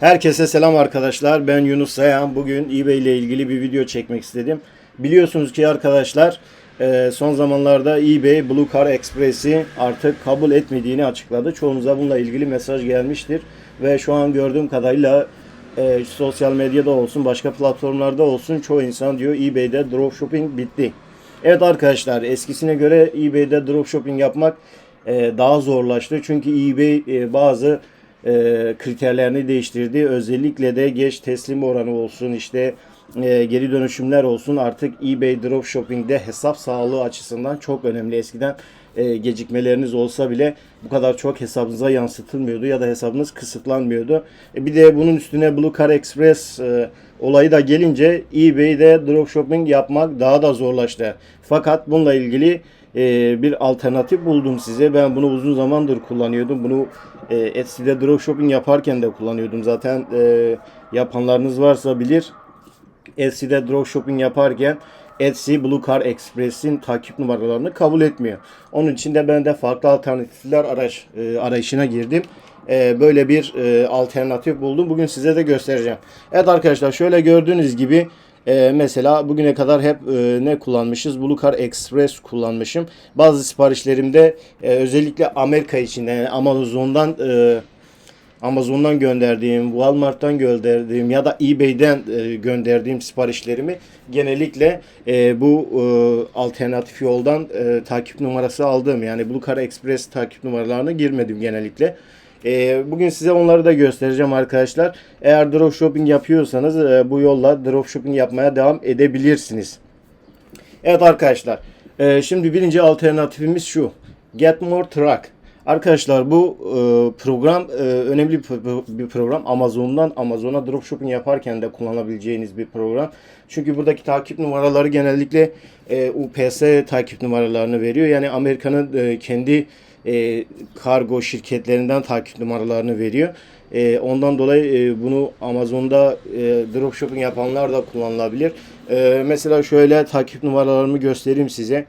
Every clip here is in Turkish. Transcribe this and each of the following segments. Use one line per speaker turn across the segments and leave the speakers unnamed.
Herkese selam arkadaşlar. Ben Yunus Sayan. Bugün eBay ile ilgili bir video çekmek istedim. Biliyorsunuz ki arkadaşlar e, son zamanlarda eBay Blue Car Express'i artık kabul etmediğini açıkladı. Çoğunuza bununla ilgili mesaj gelmiştir. Ve şu an gördüğüm kadarıyla e, sosyal medyada olsun, başka platformlarda olsun çoğu insan diyor eBay'de dropshipping bitti. Evet arkadaşlar eskisine göre eBay'de dropshipping yapmak e, daha zorlaştı. Çünkü eBay bazı e, kriterlerini değiştirdi. Özellikle de geç teslim oranı olsun işte e, geri dönüşümler olsun artık eBay dropshipping'de hesap sağlığı açısından çok önemli. Eskiden e, gecikmeleriniz olsa bile bu kadar çok hesabınıza yansıtılmıyordu ya da hesabınız kısıtlanmıyordu. E, bir de bunun üstüne Blue Car Express e, olayı da gelince eBay'de dropshipping yapmak daha da zorlaştı. Fakat bununla ilgili e, bir alternatif buldum size. Ben bunu uzun zamandır kullanıyordum. Bunu e, Etsy'de dropshipping yaparken de kullanıyordum. Zaten e, yapanlarınız varsa bilir. Etsy'de dropshipping yaparken Etsy Blue Car Express'in takip numaralarını kabul etmiyor. Onun için de ben de farklı alternatifler araş, e, arayışına girdim. E, böyle bir e, alternatif buldum. Bugün size de göstereceğim. Evet arkadaşlar şöyle gördüğünüz gibi e, mesela bugüne kadar hep e, ne kullanmışız? Blue Car Express kullanmışım. Bazı siparişlerimde e, özellikle Amerika için yani Amazon'dan e, Amazon'dan gönderdiğim, Walmart'tan gönderdiğim ya da eBay'den e, gönderdiğim siparişlerimi genellikle e, bu e, alternatif yoldan e, takip numarası aldım. Yani Blue Car Express takip numaralarına girmedim genellikle. E, bugün size onları da göstereceğim arkadaşlar. Eğer dropshipping yapıyorsanız e, bu yolla dropshipping yapmaya devam edebilirsiniz. Evet arkadaşlar. e, şimdi birinci alternatifimiz şu. Get More Truck. Arkadaşlar bu e, program e, önemli bir, pro- bir program. Amazon'dan Amazon'a dropshipping yaparken de kullanabileceğiniz bir program. Çünkü buradaki takip numaraları genellikle e, UPS takip numaralarını veriyor. Yani Amerika'nın e, kendi e, kargo şirketlerinden takip numaralarını veriyor. E, ondan dolayı e, bunu Amazon'da e, dropshipping yapanlar da kullanılabilir. E, mesela şöyle takip numaralarımı göstereyim size.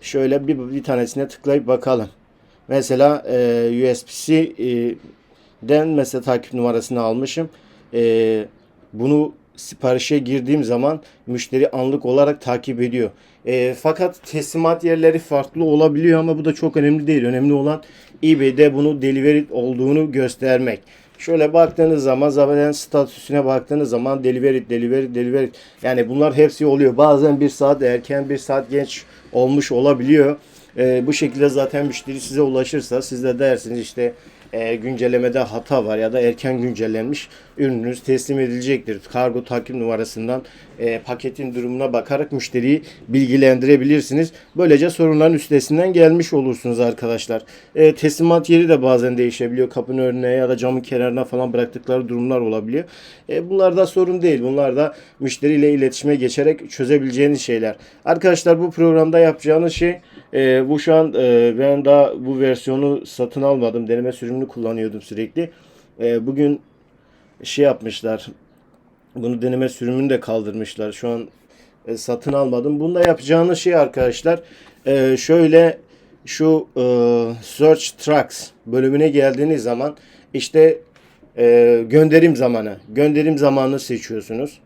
Şöyle bir, bir tanesine tıklayıp bakalım. Mesela e, USB-C'den mesela takip numarasını almışım. E, bunu siparişe girdiğim zaman müşteri anlık olarak takip ediyor. E, fakat teslimat yerleri farklı olabiliyor ama bu da çok önemli değil. Önemli olan eBay'de bunu delivery olduğunu göstermek. Şöyle baktığınız zaman zaten statüsüne baktığınız zaman delivery, delivery, delivery. Yani bunlar hepsi oluyor. Bazen bir saat erken, bir saat geç olmuş olabiliyor. E, bu şekilde zaten müşteri size ulaşırsa siz de dersiniz işte e, güncellemede hata var ya da erken güncellenmiş ürününüz teslim edilecektir. Kargo takip numarasından e, paketin durumuna bakarak müşteriyi bilgilendirebilirsiniz. Böylece sorunların üstesinden gelmiş olursunuz arkadaşlar. E, teslimat yeri de bazen değişebiliyor. Kapının önüne ya da camın kenarına falan bıraktıkları durumlar olabiliyor. E, bunlar da sorun değil. Bunlar da müşteriyle iletişime geçerek çözebileceğiniz şeyler. Arkadaşlar bu programda yapacağınız şey e, bu şu an e, ben daha bu versiyonu satın almadım. Deneme sürümünü kullanıyordum sürekli. E, bugün şey yapmışlar. Bunu deneme sürümünü de kaldırmışlar. Şu an e, satın almadım. Bunda yapacağınız şey arkadaşlar e, şöyle şu e, Search Tracks bölümüne geldiğiniz zaman işte e, gönderim zamanı. Gönderim zamanını seçiyorsunuz.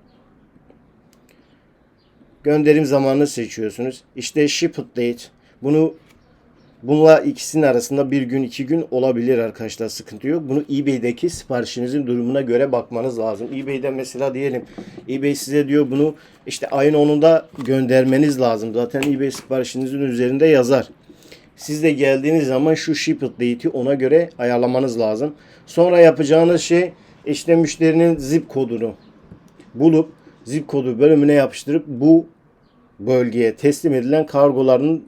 Gönderim zamanını seçiyorsunuz. İşte ship date. Bunu bununla ikisinin arasında bir gün iki gün olabilir arkadaşlar sıkıntı yok. Bunu eBay'deki siparişinizin durumuna göre bakmanız lazım. eBay'de mesela diyelim eBay size diyor bunu işte ayın 10'unda göndermeniz lazım. Zaten eBay siparişinizin üzerinde yazar. Siz de geldiğiniz zaman şu ship date'i ona göre ayarlamanız lazım. Sonra yapacağınız şey işte müşterinin zip kodunu bulup zip kodu bölümüne yapıştırıp bu bölgeye teslim edilen kargoların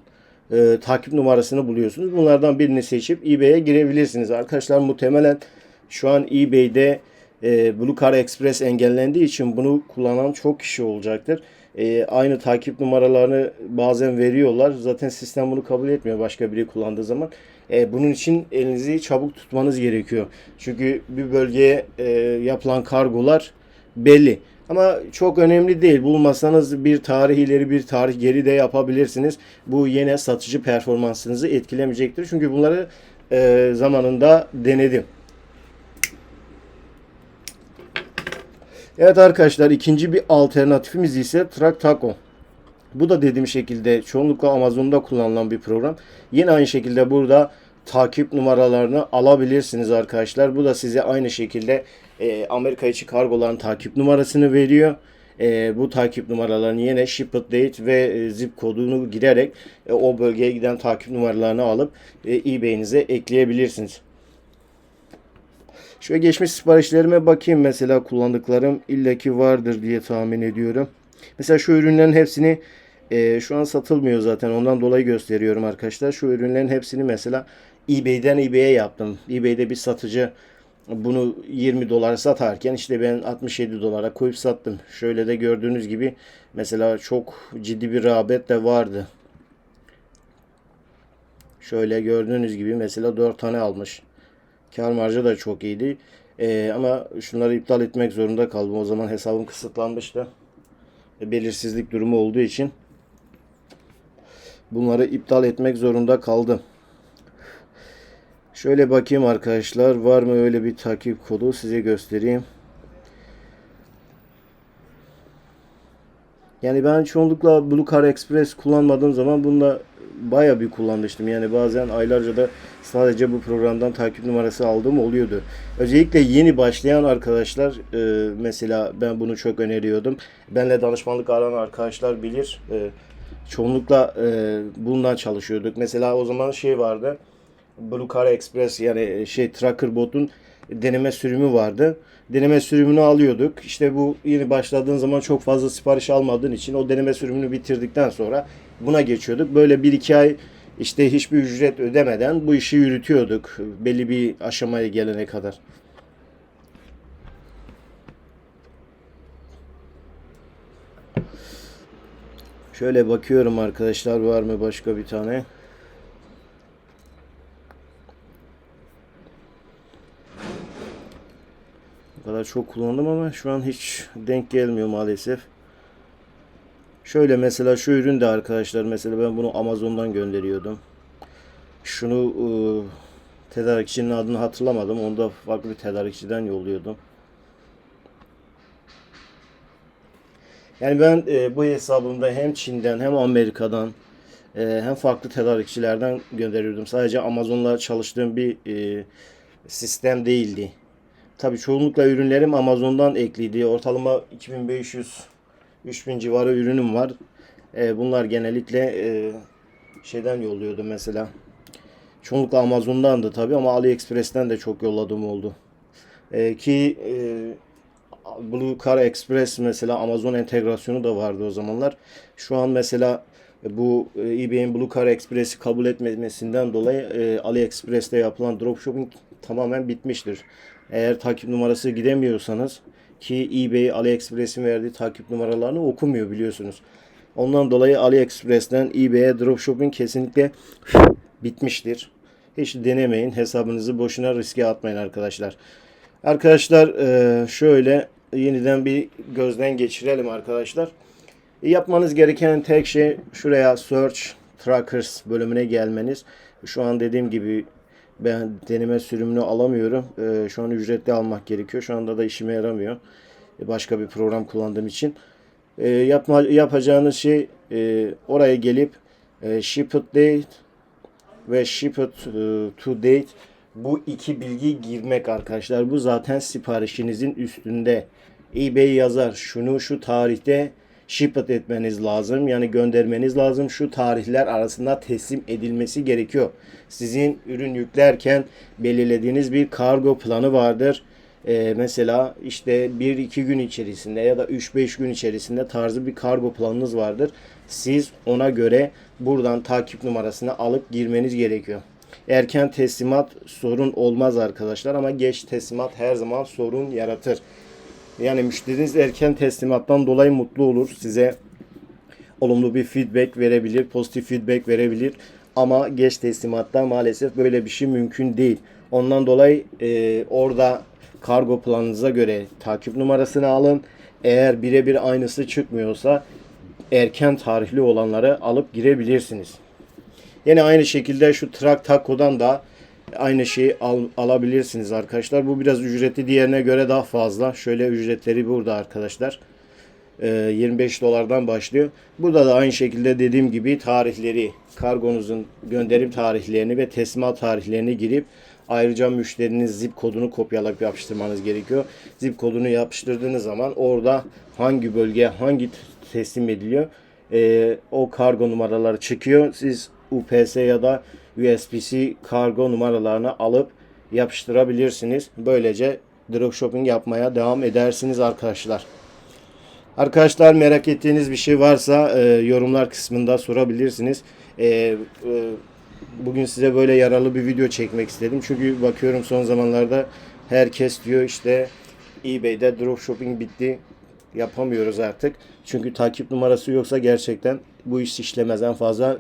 e, takip numarasını buluyorsunuz. Bunlardan birini seçip eBay'e girebilirsiniz. Arkadaşlar muhtemelen şu an eBay'de e, Blue Car Express engellendiği için bunu kullanan çok kişi olacaktır. E, aynı takip numaralarını bazen veriyorlar. Zaten sistem bunu kabul etmiyor başka biri kullandığı zaman. E, bunun için elinizi çabuk tutmanız gerekiyor. Çünkü bir bölgeye e, yapılan kargolar belli. Ama çok önemli değil. Bulmasanız bir tarih ileri bir tarih geri de yapabilirsiniz. Bu yine satıcı performansınızı etkilemeyecektir. Çünkü bunları e, zamanında denedim. Evet arkadaşlar ikinci bir alternatifimiz ise Track Taco. Bu da dediğim şekilde çoğunlukla Amazon'da kullanılan bir program. Yine aynı şekilde burada takip numaralarını alabilirsiniz arkadaşlar. Bu da size aynı şekilde e, Amerika içi kargoların takip numarasını veriyor. E, bu takip numaralarını yine shipment date ve e, zip kodunu girerek e, o bölgeye giden takip numaralarını alıp e, eBay'inize ekleyebilirsiniz. Şöyle geçmiş siparişlerime bakayım mesela kullandıklarım illaki vardır diye tahmin ediyorum. Mesela şu ürünlerin hepsini e, şu an satılmıyor zaten ondan dolayı gösteriyorum arkadaşlar. Şu ürünlerin hepsini mesela eBay'den eBay'e yaptım. eBay'de bir satıcı bunu 20 dolara satarken işte ben 67 dolara koyup sattım. Şöyle de gördüğünüz gibi mesela çok ciddi bir rağbet de vardı. Şöyle gördüğünüz gibi mesela 4 tane almış. Kar marjı da çok iyiydi. Ee, ama şunları iptal etmek zorunda kaldım. O zaman hesabım kısıtlanmıştı. E, belirsizlik durumu olduğu için bunları iptal etmek zorunda kaldım. Şöyle bakayım arkadaşlar. Var mı öyle bir takip kodu? Size göstereyim. Yani ben çoğunlukla Blue Car Express kullanmadığım zaman bununla baya bir kullanmıştım. Yani bazen aylarca da sadece bu programdan takip numarası aldığım oluyordu. Özellikle yeni başlayan arkadaşlar e, mesela ben bunu çok öneriyordum. Benle danışmanlık aran arkadaşlar bilir. E, çoğunlukla e, bundan çalışıyorduk. Mesela o zaman şey vardı. Blue Car Express yani şey Tracker botun deneme sürümü vardı. Deneme sürümünü alıyorduk. İşte bu yeni başladığın zaman çok fazla sipariş almadığın için o deneme sürümünü bitirdikten sonra buna geçiyorduk. Böyle 1-2 ay işte hiçbir ücret ödemeden bu işi yürütüyorduk belli bir aşamaya gelene kadar. Şöyle bakıyorum arkadaşlar var mı başka bir tane? O kadar çok kullandım ama şu an hiç denk gelmiyor maalesef. Şöyle mesela şu ürün de arkadaşlar mesela ben bunu Amazon'dan gönderiyordum. Şunu e, tedarikçinin adını hatırlamadım. Onu da farklı bir tedarikçiden yolluyordum. Yani ben e, bu hesabımda hem Çin'den hem Amerika'dan e, hem farklı tedarikçilerden gönderiyordum. Sadece Amazon'la çalıştığım bir e, sistem değildi. Tabii çoğunlukla ürünlerim Amazon'dan ekliydi. Ortalama 2500 3000 civarı ürünüm var. E, bunlar genellikle e, şeyden yolluyordum mesela. Çoğunlukla Amazon'dandı tabii ama AliExpress'ten de çok yolladığım oldu. E, ki e, Blue Car Express mesela Amazon entegrasyonu da vardı o zamanlar. Şu an mesela bu e, eBay'in Blue Car Express'i kabul etmemesinden dolayı e, AliExpress'te yapılan dropshipping tamamen bitmiştir. Eğer takip numarası gidemiyorsanız ki eBay AliExpress'in verdiği takip numaralarını okumuyor biliyorsunuz. Ondan dolayı AliExpress'ten eBay'e dropshipping kesinlikle bitmiştir. Hiç denemeyin. Hesabınızı boşuna riske atmayın arkadaşlar. Arkadaşlar e, şöyle yeniden bir gözden geçirelim arkadaşlar. Yapmanız gereken tek şey şuraya Search Trackers bölümüne gelmeniz. Şu an dediğim gibi ben deneme sürümünü alamıyorum. Ee, şu an ücretli almak gerekiyor. Şu anda da işime yaramıyor. Ee, başka bir program kullandığım için. Ee, yapma, yapacağınız şey e, oraya gelip e, Shipped Date ve Shipped e, to Date bu iki bilgi girmek arkadaşlar. Bu zaten siparişinizin üstünde. eBay yazar şunu şu tarihte shipment etmeniz lazım. Yani göndermeniz lazım. Şu tarihler arasında teslim edilmesi gerekiyor. Sizin ürün yüklerken belirlediğiniz bir kargo planı vardır. Ee, mesela işte 1-2 gün içerisinde ya da 3-5 gün içerisinde tarzı bir kargo planınız vardır. Siz ona göre buradan takip numarasını alıp girmeniz gerekiyor. Erken teslimat sorun olmaz arkadaşlar ama geç teslimat her zaman sorun yaratır. Yani müşteriniz erken teslimattan dolayı mutlu olur. Size olumlu bir feedback verebilir, pozitif feedback verebilir. Ama geç teslimatta maalesef böyle bir şey mümkün değil. Ondan dolayı e, orada kargo planınıza göre takip numarasını alın. Eğer birebir aynısı çıkmıyorsa erken tarihli olanları alıp girebilirsiniz. Yine aynı şekilde şu Track Taco'dan da aynı şeyi al, alabilirsiniz arkadaşlar. Bu biraz ücreti diğerine göre daha fazla. Şöyle ücretleri burada arkadaşlar. Ee, 25 dolardan başlıyor. Burada da aynı şekilde dediğim gibi tarihleri, kargonuzun gönderim tarihlerini ve teslimat tarihlerini girip ayrıca müşterinin zip kodunu kopyalayıp yapıştırmanız gerekiyor. Zip kodunu yapıştırdığınız zaman orada hangi bölgeye hangi teslim ediliyor ee, o kargo numaraları çıkıyor. Siz UPS ya da USPS kargo numaralarını alıp yapıştırabilirsiniz. Böylece dropshipping yapmaya devam edersiniz arkadaşlar. Arkadaşlar merak ettiğiniz bir şey varsa e, yorumlar kısmında sorabilirsiniz. E, e, bugün size böyle yaralı bir video çekmek istedim. Çünkü bakıyorum son zamanlarda herkes diyor işte eBay'de dropshipping bitti. Yapamıyoruz artık. Çünkü takip numarası yoksa gerçekten bu iş işlemez. En fazla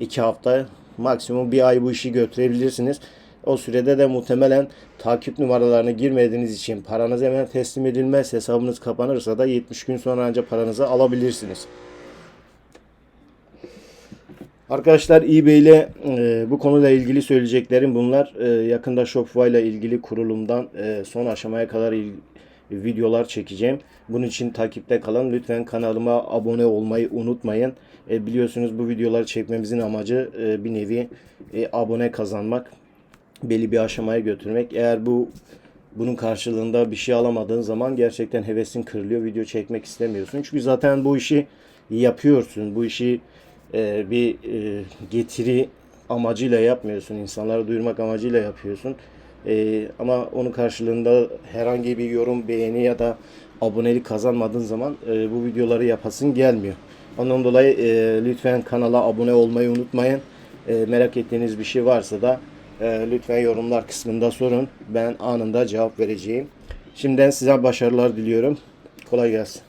2 hafta maksimum bir ay bu işi götürebilirsiniz. O sürede de muhtemelen takip numaralarını girmediğiniz için paranız hemen teslim edilmez. Hesabınız kapanırsa da 70 gün sonra ancak paranızı alabilirsiniz. Arkadaşlar eBay ile e, bu konuyla ilgili söyleyeceklerim bunlar. E, yakında Shopify ile ilgili kurulumdan e, son aşamaya kadar il- videolar çekeceğim. Bunun için takipte kalın. Lütfen kanalıma abone olmayı unutmayın. E, biliyorsunuz bu videoları çekmemizin amacı e, bir nevi e, abone kazanmak. Belli bir aşamaya götürmek. Eğer bu bunun karşılığında bir şey alamadığın zaman gerçekten hevesin kırılıyor. Video çekmek istemiyorsun. Çünkü zaten bu işi yapıyorsun. Bu işi e, bir e, getiri amacıyla yapmıyorsun. İnsanlara duyurmak amacıyla yapıyorsun. E, ama onun karşılığında herhangi bir yorum, beğeni ya da abonelik kazanmadığın zaman e, bu videoları yapasın gelmiyor. Ondan dolayı e, lütfen kanala abone olmayı unutmayın. E, merak ettiğiniz bir şey varsa da e, lütfen yorumlar kısmında sorun. Ben anında cevap vereceğim. Şimdiden size başarılar diliyorum. Kolay gelsin.